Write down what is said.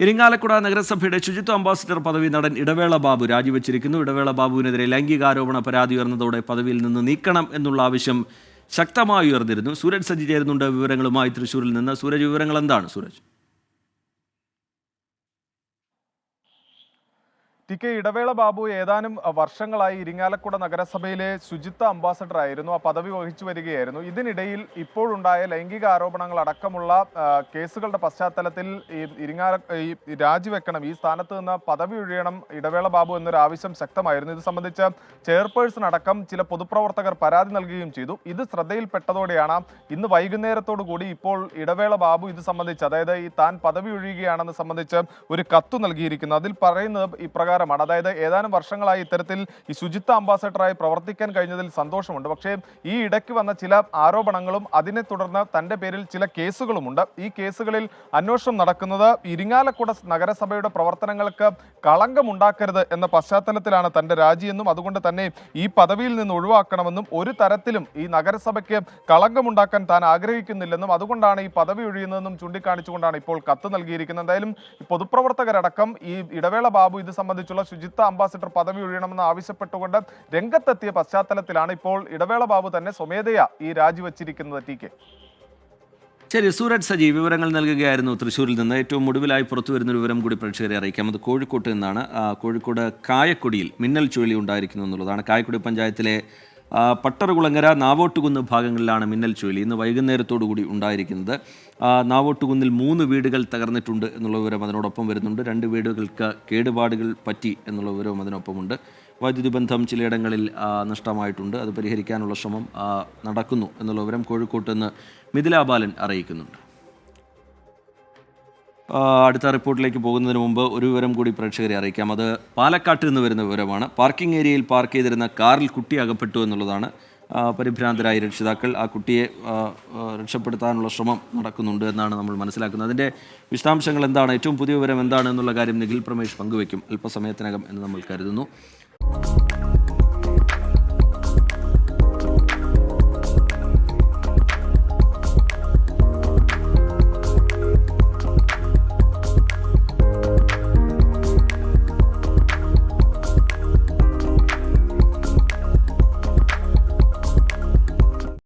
ഇരിങ്ങാലക്കുട നഗരസഭയുടെ ശുചിത്വ അംബാസിഡർ പദവി നടൻ ഇടവേള ബാബു രാജിവെച്ചിരിക്കുന്നു. ഇടവേള ബാബുവിനെതിരെ ലൈംഗികാരോപണ പരാതി ഉയർന്നതോടെ പദവിയിൽ നിന്ന് നീക്കണം എന്നുള്ള ആവശ്യം ശക്തമായി ഉയർന്നിരുന്നു. സൂരജ് സജി ചേരുന്നുണ്ട്. വിവരങ്ങളുമായി തൃശ്ശൂരിൽ നിന്ന് സൂരജ് വിവരങ്ങൾ എന്താണ് സൂരജ്? ടി കെ ഇടവേള ബാബു ഏതാനും വർഷങ്ങളായി ഇരിങ്ങാലക്കുട നഗരസഭയിലെ ശുചിത്വ അംബാസഡർ ആയിരുന്നു. ആ പദവി വഹിച്ചു വരികയായിരുന്നു. ഇതിനിടയിൽ ഇപ്പോഴുണ്ടായ ലൈംഗിക ആരോപണങ്ങൾ അടക്കമുള്ള കേസുകളുടെ പശ്ചാത്തലത്തിൽ ഈ ഇരിങ്ങാല ഈ രാജിവെക്കണം ഈ സ്ഥാനത്ത് നിന്ന് പദവി ഒഴിയണം ഇടവേള ബാബു എന്നൊരു ആവശ്യം ശക്തമായിരുന്നു. ഇത് സംബന്ധിച്ച് ചെയർപേഴ്സൺ അടക്കം ചില പൊതുപ്രവർത്തകർ പരാതി നൽകുകയും ചെയ്തു. ഇത് ശ്രദ്ധയിൽപ്പെട്ടതോടെയാണ് ഇന്ന് വൈകുന്നേരത്തോടു കൂടി ഇപ്പോൾ ഇടവേള ബാബു ഇത് സംബന്ധിച്ച് അതായത് ഈ താൻ പദവി ഒഴിയുകയാണെന്ന് സംബന്ധിച്ച് ഒരു കത്ത് നൽകിയിരിക്കുന്നു അതിൽ പറയുന്നത് ഇപ്രകാരമാണ് അതായത് ഏതാനും വർഷങ്ങളായി ഇത്തരത്തിൽ ഈ ശുചിത്വ അംബാസഡറായി പ്രവർത്തിക്കാൻ കഴിഞ്ഞതിൽ സന്തോഷമുണ്ട്. പക്ഷേ ഈ ഇടയ്ക്ക് വന്ന ചില ആരോപണങ്ങളും അതിനെ തുടർന്ന് തന്റെ പേരിൽ ചില കേസുകളുമുണ്ട്. ഈ കേസുകളിൽ അന്വേഷണം നടക്കുന്നത് ഇരിങ്ങാലക്കുട നഗരസഭയുടെ പ്രവർത്തനങ്ങൾക്ക് കളങ്കമുണ്ടാക്കരുത് എന്ന പശ്ചാത്തലത്തിലാണ് തന്റെ രാജിയെന്നും അതുകൊണ്ട് തന്നെ ഈ പദവിയിൽ നിന്ന് ഒഴിവാക്കണമെന്നും ഒരു തരത്തിലും ഈ നഗരസഭയ്ക്ക് കളങ്കമുണ്ടാക്കാൻ താൻ ആഗ്രഹിക്കുന്നില്ലെന്നും അതുകൊണ്ടാണ് ഈ പദവി ഒഴിയുന്നതെന്നും ചൂണ്ടിക്കാണിച്ചുകൊണ്ടാണ് ഇപ്പോൾ കത്ത് നൽകിയിരിക്കുന്നത്. എന്തായാലും പൊതുപ്രവർത്തകരടക്കം ഈ ഇടവേള ബാബു ഇത് സംബന്ധിച്ചുള്ള ശുചിത്വ അംബാസിഡർ പദവി ഒഴിയണമെന്ന് ആവശ്യപ്പെട്ടുകൊണ്ട് രംഗത്തെത്തിയ പശ്ചാത്തലത്തിലാണ് ഇപ്പോൾ ഇടവേള ബാബു തന്നെ സ്വമേധയാ ഈ രാജിവെച്ചിരിക്കുന്നത് ടി കെ. ശരി സൂരജ് സജി വിവരങ്ങൾ നൽകുകയായിരുന്നു തൃശ്ശൂരിൽ നിന്ന്. ഏറ്റവും ഒടുവിലായി പുറത്തു വരുന്ന ഒരു വിവരം കൂടി പ്രേക്ഷകരെ അറിയിക്കാം. അത് കോഴിക്കോട്ട് നിന്നാണ്. കോഴിക്കോട് കായക്കൊടിയിൽ മിന്നൽ ചുഴലി ഉണ്ടായിരിക്കുന്നു എന്നുള്ളതാണ്. കായക്കൊടി പഞ്ചായത്തിലെ പട്ടറുകുളങ്ങര നാവോട്ടുകുന്ന് ഭാഗങ്ങളിലാണ് മിന്നൽ ചുഴലി. ഇന്ന് വൈകുന്നേരത്തോടുകൂടി ഉണ്ടായിരിക്കുന്നത്. നാവോട്ടുകുന്നിൽ മൂന്ന് വീടുകൾ തകർന്നിട്ടുണ്ട് എന്നുള്ള വിവരം അതിനോടൊപ്പം വരുന്നുണ്ട്. രണ്ട് വീടുകൾക്ക് കേടുപാടുകൾ പറ്റി എന്നുള്ള വിവരവും അതിനൊപ്പമുണ്ട്. വൈദ്യുതി ബന്ധം ചിലയിടങ്ങളിൽ നഷ്ടമായിട്ടുണ്ട്. അത് പരിഹരിക്കാനുള്ള ശ്രമം നടക്കുന്നു എന്നുള്ള വിവരം കോഴിക്കോട്ട് നിന്ന് മിഥില ബാലൻ അറിയിക്കുന്നുണ്ട്. അടുത്ത റിപ്പോർട്ടിലേക്ക് പോകുന്നതിന് മുമ്പ് ഒരു വിവരം കൂടി പ്രേക്ഷകരെ അറിയിക്കാം. അത് പാലക്കാട്ടിൽ നിന്ന് വരുന്ന വിവരമാണ്. പാർക്കിംഗ് ഏരിയയിൽ പാർക്ക് ചെയ്തിരുന്ന കാറിൽ കുട്ടി അകപ്പെട്ടു എന്നുള്ളതാണ് പരിഭ്രാന്തരായ രക്ഷിതാക്കൾ. ആ കുട്ടിയെ രക്ഷപ്പെടുത്താനുള്ള ശ്രമം നടക്കുന്നുണ്ട് എന്നാണ് നമ്മൾ മനസ്സിലാക്കുന്നത്. അതിന്റെ വിശദാംശങ്ങൾ എന്താണ്? ഏറ്റവും പുതിയ വിവരം എന്താണ്? എന്നുള്ള കാര്യം നിഖിൽ പ്രമേഷ് പങ്കുവയ്ക്കും അല്പസമയത്തിനകം എന്ന് നമ്മൾ കരുതുന്നു.